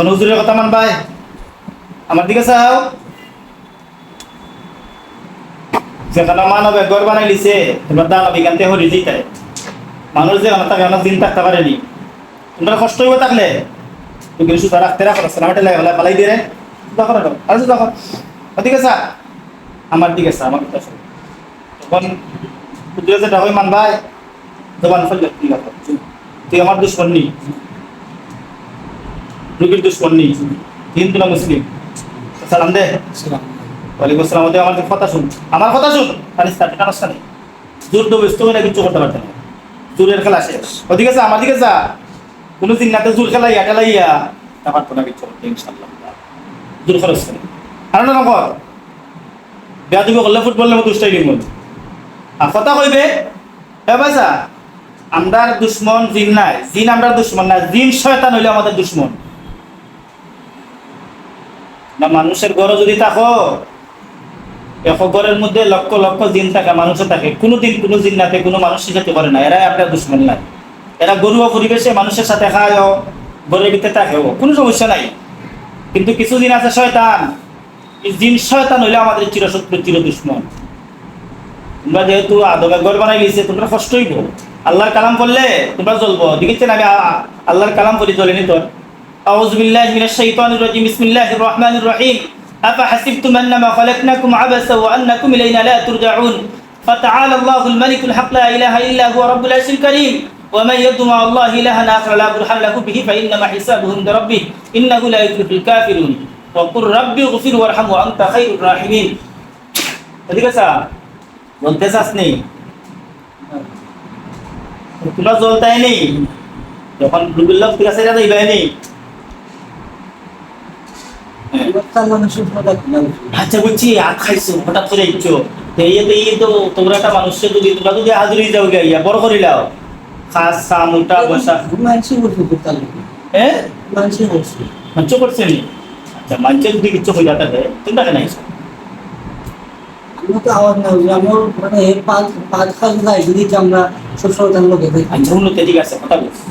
কোন হুজুরের কথা মানবাই আমার দিকে চাও। যেখানে মানবে গড় বানাই লিছে। তোমার দানব এখানতে হরি জিতে মানুষ যে অনেক থাকে অনেক দিন থাকতে পারেনি তোমরা কষ্ট হইব থাকলে তুমি সুতা রাখতে রাখো সালামাটা লাগে, হলে পালাই দিয়ে রে রাখো আর দেখো ঠিক আছে আমার দিকে চা আমার কথা। তখন হুজুরে যেটা হয় মানবাই জবান আছে তুই আমার দুশ্মন। নি রুগীর দুশ্মন নি হিন্দু না মুসলিম? সালাম দে। ওয়ালাইকুম আসসালাম। ওদের আমার কথা শুন। আমার কথা শুন। খালি স্টার্ট টানাস না জোর তো ব্যস্ত হয়ে না কিছু করতে পারতেন না। জোরের খেলা শেষ। ওদিকে যা আমার দিকে যা। কোনো জোর তা পারতো না কিছু করতে ইনশাল্লাহ জোর খরচ করে। আর না বেয়া তুমি করলে ফুটবলের মতো স্টাইলিং বল আর কথা কইবে এ বাসা আমরার দুশ্মন জিন নাই। জিন আমরার দুশ্মন না জিন শয়তান হইলে আমাদের দুশ্মন। না মানুষের ঘর যদি থাকো এক ঘরের মধ্যে লক্ষ লক্ষ জিন থাকে, মানুষও থাকে। কোনো দিন কোনো জিন নাতে কোনো মানুষ শিখাতে পারে না, এরাই আপনার দুশ্মন নাই। এরা গরুয়া পরিবেশে মানুষের সাথে খায়ও, ঘরের ভিতরে থাকেও, কোনো সমস্যা নাই। কিন্তু কিছু দিন আছে শয়তান। জিন শয়তান হইলে আমাদের চিরশত্রু, চির দুশ্মন। তোমরা যেহেতু আদবে ঘর বানাই লিছে তোমরা কষ্ট হইব। আল্লাহর কালাম করলে তোমরা জ্বলবো। দেখেছেন আমি আল্লাহর কালাম করি জ্বলেনি তোর? أعوذ بالله من الشيطان الرجيم بسم الله الرحمن الرحيم أفحسبتم أنما خلقناكم عبثا وأنكم إلينا لا ترجعون فتعالى الله الملك الحق لا إله إلا هو رب العرش الكريم ومن يدعو مع الله إلها آخر لا برهان له به فإنما حسابه عند ربه إنه لا يفلح الكافرون وقل رب اغفر وارحم وأنت خير الراحمين ঠিক আছে বলতে চাস নেই তোমরা জ্বলতাই নেই যখন রুবিল্লাহ ঠিক আছে এটা দিবাই নেই আচ্ছা আখ খাইছো হঠাৎ করে ইচ্ছো তো এই তো তো তোমরা একটা মানুষকে যদি তোমরা যদি হাজুরি যাও গিয়া বড় করিলাও খাস চা মোটা বসা। হ্যাঁ? মঞ্চ করছে নি আচ্ছা মঞ্চে যদি কিচ্ছু হয়ে যাতে চিন্তা কেন আইছো আচ্ছা উন্নতি ঠিক আছে কথা বলছি।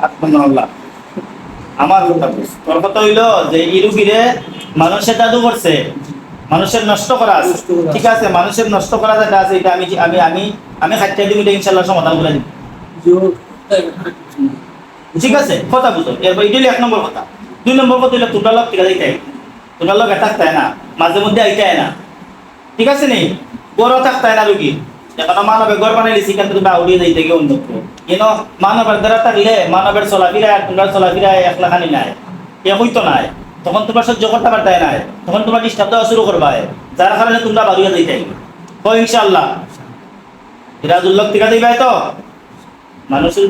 আত্মনাল্লাহ আমার কথা তোর কথা হইল যে এই রুগীরে মানুষের জাদু করছে মানুষের নষ্ট করা আছে। ঠিক আছে মানুষের নষ্ট করা যেটা আছে এটা আমি আমি আমি আমি খাচ্চা দিব এটা ইনশাল্লাহ সমাধান করে দিব। ঠিক আছে কথা বুঝো। এরপর এটাই এক নম্বর কথা। দুই নম্বর কথা হইল তোমরা লোক ঠিক আছে তোমরা লোক থাকতে না। মাঝে মধ্যে আইটাই না। ঠিক আছে নি? গড় থাকতে না রুগী। এখন মানবে গড় বানাইলে সেখান থেকে আউড়িয়ে যাইতে গিয়ে অন্যত্র কেন? মানবের দ্বারা থাকলে মানবের চলাফিরা আর তোমরা এ হইতো নাই। তখন তোমার সহ্য করতে পারতে নাই। তখন তোমার ডিস্টার্ব দেওয়া শুরু করবা। যার কারণে তোমরা বাড়িয়ে যাইতে ইনশাল্লাহ টিকা দিবাই তো? মানুষের